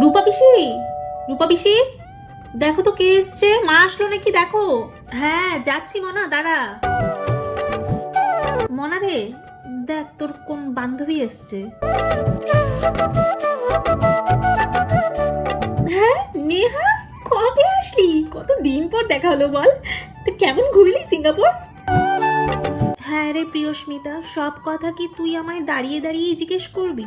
রূপা পিসি? রূপা পিসি? দেখো তো কে এসছে। মা আসলো নাকি? দেখো। হ্যাঁ যাচ্ছি মনা, দাঁড়া। মনা রে, দেখ তোর কোন বান্ধবী এসছে। হ্যাঁ নেহা? কবে আসলি? কত দিন পর দেখা হলো বল? তো কেমন ঘুরলি সিঙ্গাপুর? হ্যাঁ রে প্রিয়স্মিতা সব কথা কি তুই আমায় দাঁড়িয়ে দাঁড়িয়ে জিজ্ঞেস করবি?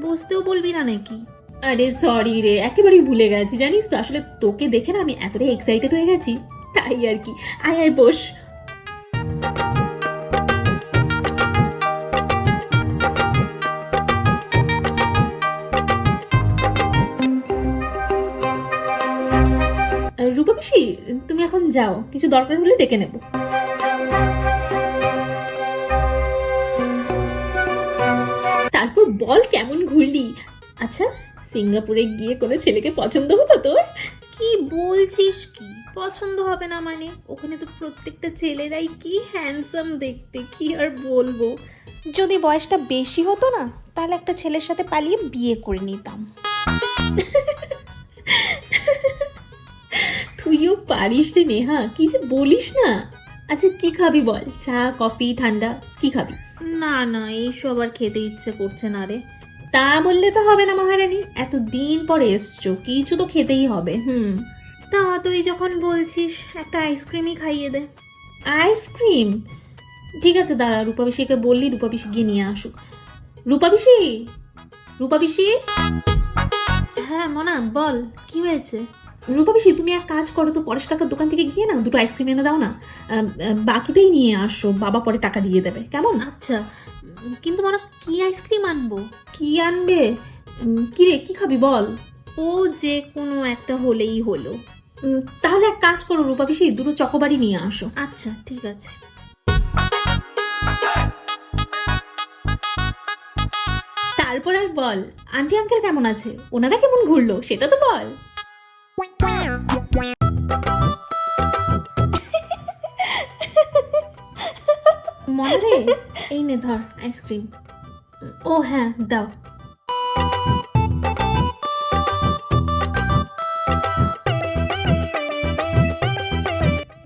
বসতেও বলবি না নাকি? আরে সরি রে একেবারেই ভুলে গেছি জানিস তো? আসলে তোকে দেখে না আমি এতটাই এক্সাইটেড হয়ে গেছি। তাই আর কি আয় আয় বস। রূপা তুমি এখন যাও কিছু দরকার হলে ডেকে নেব। তারপর বল কেমন ঘুরলি? আচ্ছা সিঙ্গাপুরে গিয়ে কোনো ছেলেকে পছন্দ হলো তোর? কি বলছিস কি? পছন্দ হবে না মানে? ওখানে তো প্রত্যেকটা ছেলেরাই কি হ্যান্ডসাম দেখতে কি আর বলব? যদি বয়সটা বেশি হতো না তাহলে একটা ছেলের সাথে পালিয়ে বিয়ে করে নিতাম। পারিস রে নেহা? কি যে বলিস না? আচ্ছা কি খাবি বল? চা কফি ঠান্ডা কি খাবি? না না এইসব আর খেতে ইচ্ছে করছে না রে। তা বললে তো হবে না মহারানী এত দিন পরে এসছো কিছু তো খেতেই হবে হুম। তা তুই যখন বলছিস একটা আইসক্রিমই খাইয়ে দে। আইসক্রিম? ঠিক আছে দাঁড়া রূপা পিসিকে বললি রূপা পিসি গিয়ে নিয়ে আসুক। রূপা পিসি রূপা পিসি হ্যাঁ মনা বল কি হয়েছে? রূপা তুমি এক কাজ করো তো পরেশ কাকার দোকান থেকে গিয়ে না দুটো আইসক্রিম এনে দাও না। বাকিতেই নিয়ে আসো বাবা পরে টাকা দিয়ে দেবে কেমন? আচ্ছা কিন্তু মনে কি আইসক্রিম আনব? কি আনবে? কি রে কি খাবি বল? ও যে কোনো একটা হলেই হলো। তাহলে এক কাজ করো রূপা পিসি দুটো চকোবারি নিয়ে আসো। আচ্ছা ঠিক আছে। তারপর আর বল আন্টি আঙ্কেল কেমন আছে? ওনারা কেমন ঘুরলো সেটা তো বল। মনে এই নে ধর আইসক্রিম ও হ্যাঁ দাও।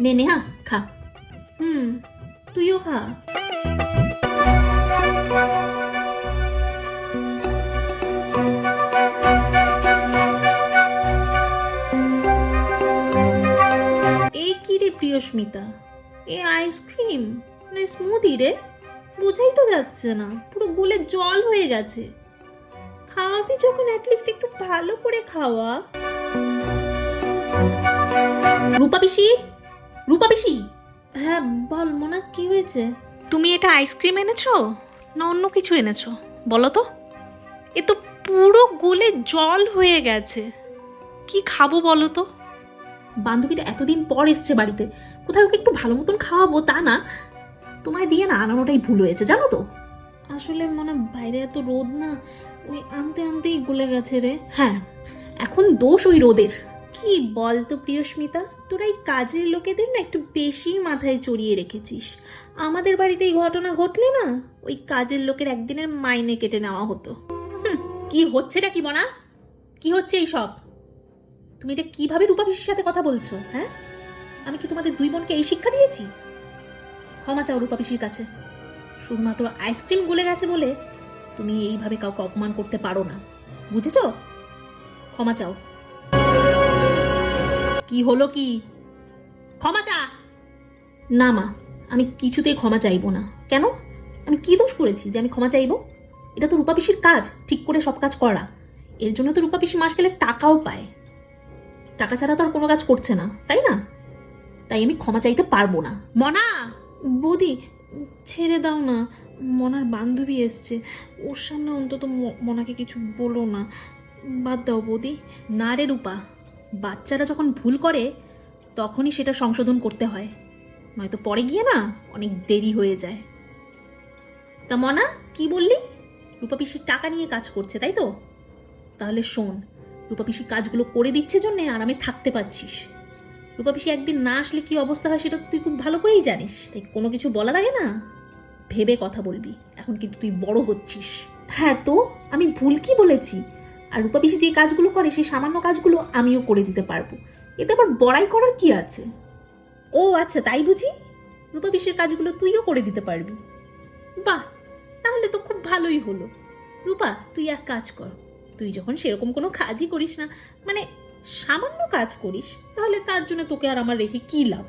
নে নেহা খা। হুম তুইও খা। এই কি রে প্রিয়স্মিতা এ আইসক্রিম না স্মুদি রে? বোঝাই তো যাচ্ছে না, পুরো গুলে জল হয়ে গেছে। খাওয়াবি যখন অ্যাটলিস্ট একটু ভালো করে খাওয়া। রূপা পিসি? রূপা পিসি? হ্যাঁ বল মোনা, কি হয়েছে? তুমি এটা আইসক্রিম এনেছো? না, অন্য কিছু এনেছো? বলো তো। এ তো পুরো গলে জল হয়ে গেছে। কি খাব বলো তো? বান্ধবীটা এতদিন পর এসছে বাড়িতে। কোথাও ওকে একটু ভালো মতন খাওয়াবো তা না। তোমায় দিয়ে না আনানোটাই ভুল হয়েছে জানো তো? আসলে মনে বাইরে এত রোদ না ওই আনতে আনতেই গলে গেছে রে। হ্যাঁ এখন দোষ ওই রোদের। কি বল তো প্রিয়স্মিতা তোরা এই কাজের লোকেদের না একটু বেশি মাথায় চড়িয়ে রেখেছিস। আমাদের বাড়িতে এই ঘটনা ঘটলে না ওই কাজের লোকের একদিনের মাইনে কেটে নেওয়া হতো। কি হচ্ছেটা কি মনা কি হচ্ছে এই সব তুমি এটা কীভাবে রূপা পিসির সাথে কথা বলছো হ্যাঁ? আমি কি তোমাদের দুই বোনকে এই শিক্ষা দিয়েছি? ক্ষমা চাও রূপা পিসির কাছে। শুধুমাত্র আইসক্রিম গলে গেছে বলে তুমি এইভাবে কাউকে অপমান করতে পারো না। বুঝেছ? ক্ষমা চাও। কি হলো কি? ক্ষমা চা। না মা, আমি কিছুতেই ক্ষমা চাইব না। কেন? আমি কি দোষ করেছি যে আমি ক্ষমা চাইব? এটা তো রূপা পিসির কাজ, ঠিক করে সব কাজ করা। এর জন্য তো রূপা পিসি মাস গেলে টাকাও পায়। টাকা ছাড়া তো আর কোনো কাজ করছে না, তাই না? তাই আমি ক্ষমা চাইতে পারব না। মনা! বৌদি, ছেড়ে দাও না। মনার বান্ধবী এসছে। ওর সামনে অন্তত মনাকে কিছু বলো না। বাদ দাও বৌদি। না রে রূপা। বাচ্চারা যখন ভুল করে, তখনই সেটা সংশোধন করতে হয়। নয়তো পরে গিয়ে না অনেক দেরি হয়ে যায়। তা মনা, কি বললি? রূপা পিসির টাকা নিয়ে কাজ করছে, তাই তো? তাহলে শোন রূপা পিসি কাজগুলো করে দিচ্ছে জন্যে আরামে থাকতে পারছিস। রূপা পিসি একদিন না আসলে কি অবস্থা হয় সেটা তুই খুব ভালো করেই জানিস। তাই কোনো কিছু বলার আগে না ভেবে কথা বলবি। এখন কিন্তু তুই বড় হচ্ছিস। হ্যাঁ তো, আমি ভুল কি বলেছি? আর রূপা পিসি যে কাজগুলো করে সেই সামান্য কাজগুলো আমিও করে দিতে পারব। এতে আবার বড়াই করার কি আছে? ও আচ্ছা তাই বুঝি? রূপা পিসির কাজগুলো তুইও করে দিতে পারবি। বাহ, তাহলে তো খুব ভালোই হলো। রূপা, তুই এক কাজ কর। তুই যখন সেরকম কোনো কাজই করিস না মানে সামান্য কাজ করিস, তাহলে তার জন্য তোকে আর আমার রেখে কী লাভ?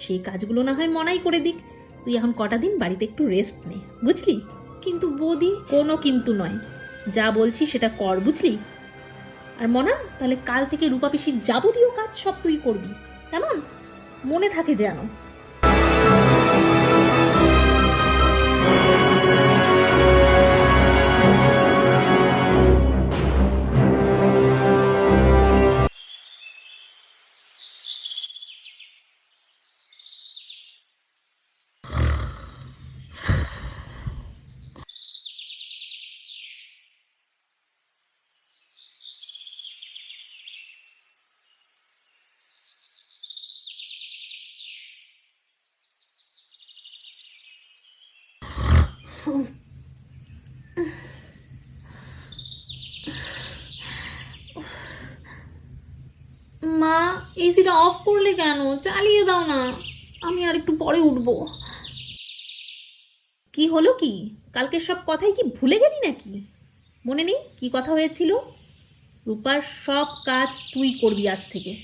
সেই কাজগুলো না হয় মনাই করে দিক। তুই এখন কটা দিন বাড়িতে একটু রেস্ট নে, বুঝলি? কিন্তু বৌদি কোনো কিন্তু নয়। যা বলছি সেটা কর, বুঝলি? আর মনা, তাহলে কাল থেকে রূপা পিসির যাবতীয় কাজ সব তুই করবি। কেমন? মনে থাকে যেন। মা, এসিটা অফ করলে কেন? চালিয়ে দাও না। আমি আর একটু পরে উঠবো। কি হলো কি? কালকে সব কথাই কি ভুলে গেলি নাকি? মনে নেই কি কথা হয়েছিল? রূপার সব কাজ তুই করবি আজ থেকে।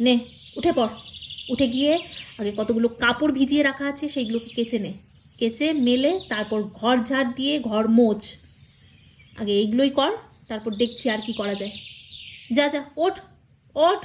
নে, উঠে পড়। উঠে গিয়ে আগে কতগুলো কাপড় ভিজিয়ে রাখা আছে, সেইগুলোকে কেচে নে। কেচে, মেলে, তারপর ঘর ঝাড় দিয়ে, ঘর মোছ। আগে এইগুলোই কর, তারপর দেখছি আর কি করা যায়। যা যা, ওঠ ওঠ।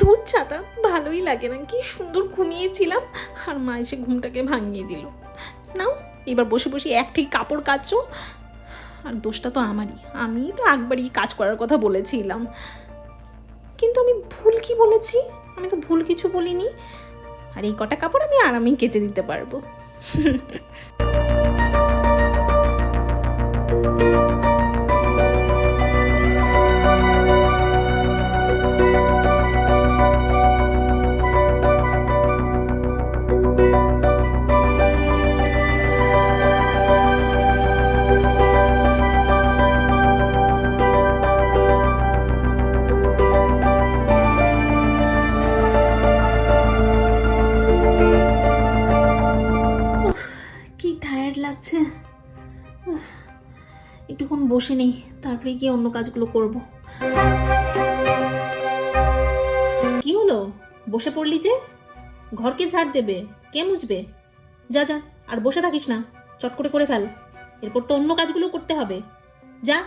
দুধ ছাতা ভালোই লাগে না, কি সুন্দর ঘুমিয়েছিলাম। আর মা এসে ঘুমটাকে ভাঙিয়ে দিল। নাও এবার বসে বসে একটি কাপড় কাচো। আর দোষটা তো আমারই। আমি তো একবারই কাজ করার কথা বলেছিলাম। কিন্তু আমি ভুল কি বলেছি? আমি তো ভুল কিছু বলিনি। আর এই কটা কাপড় আমি আরামেই কেচে দিতে পারব। বসে নেই তারপরে গিয়ে অন্য কাজগুলো করব। কি হলো? বসে পড়লি যে? ঘরকে ঝাড় দেবে, কে মুছবে? যা যা, আর বসে থাকিস না, চট করে করে ফেল। এরপর তো অন্য কাজগুলো করতে হবে। যা।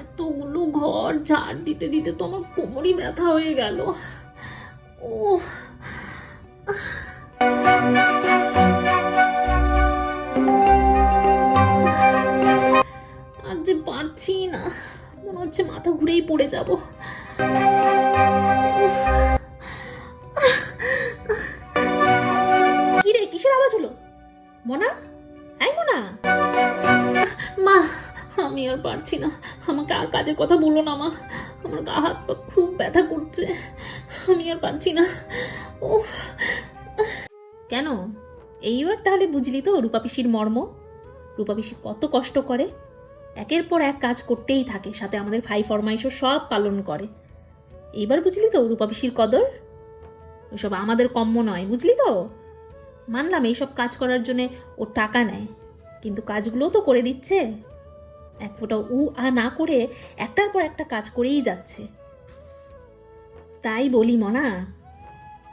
এতগুলো ঘর ঝাড় দিতে দিতে তো আমার কোমরই ব্যথা হয়ে গেল। ও আর যে পারছি না, মনে হচ্ছে মাথা ঘুরেই পড়ে যাব। কি রে, কিসের আওয়াজ হলো? মনা? এই মনা? মা আমি আর পারছি না। আমাকে আর কাজের কথা বলো না, মা। আমার গা হাত পা খুব ব্যথা করছে। আমি আর পারছি না। ও কেন? এইবার তাহলে বুঝলি তো রূপা পিসির মর্ম। রূপা পিসি কত কষ্ট করে। একের পর এক কাজ করতেই থাকে, সাথে আমাদের ভাই ফরমাইশও সব পালন করে। এইবার বুঝলি তো রূপা পিসির কদর? ওসব আমাদের কম্য নয়, বুঝলি তো? মানলাম এইসব কাজ করার জন্যে ও টাকা নেয়, কিন্তু কাজগুলোও তো করে দিচ্ছে। এক ফোঁটা উ আ না করে একটার পর একটা কাজ করেই যাচ্ছে। তাই বলি মনা,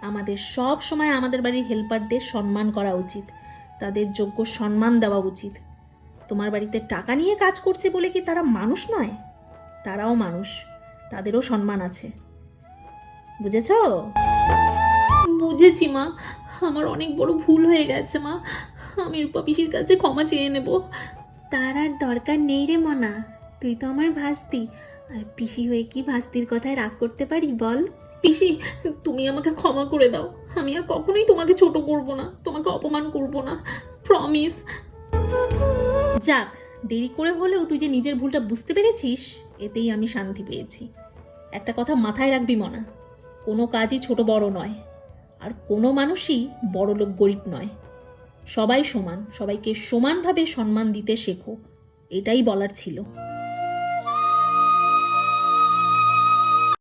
আমাদের সব সময় আমাদের বাড়ির হেল্পারদের সম্মান করা উচিত। তাদের যোগ্য সম্মান দেওয়া উচিত। তোমার বাড়িতে টাকা নিয়ে কাজ করছে বলে কি তারা মানুষ নয়? তারাও মানুষ, তাদেরও সম্মান আছে। বুঝেছ? বুঝেছি মা, আমার অনেক বড় ভুল হয়ে গেছে মা। আমি রূপা পিসির কাছে ক্ষমা চেয়ে নেব। তার আর দরকার নেই রে মনা। তুই তো আমার ভাস্তি। আর পিসি হয়ে কি ভাস্তির কথায় রাগ করতে পারি বল? পিসি তুমি আমাকে ক্ষমা করে দাও। আমি আর কখনোই তোমাকে ছোট করব না তোমাকে অপমান করব না। প্রমিস যাক দেরি করে হলেও তুই যে নিজের ভুলটা বুঝতে পেরেছিস এতেই আমি শান্তি পেয়েছি। একটা কথা মাথায় রাখবি মনা কোনো কাজই ছোট বড় নয়। আর কোনো মানুষই বড় লোক গরিব নয়। সবাই সমান সবাইকে সমানভাবে সম্মান দিতে শেখো এটাই বলার ছিল।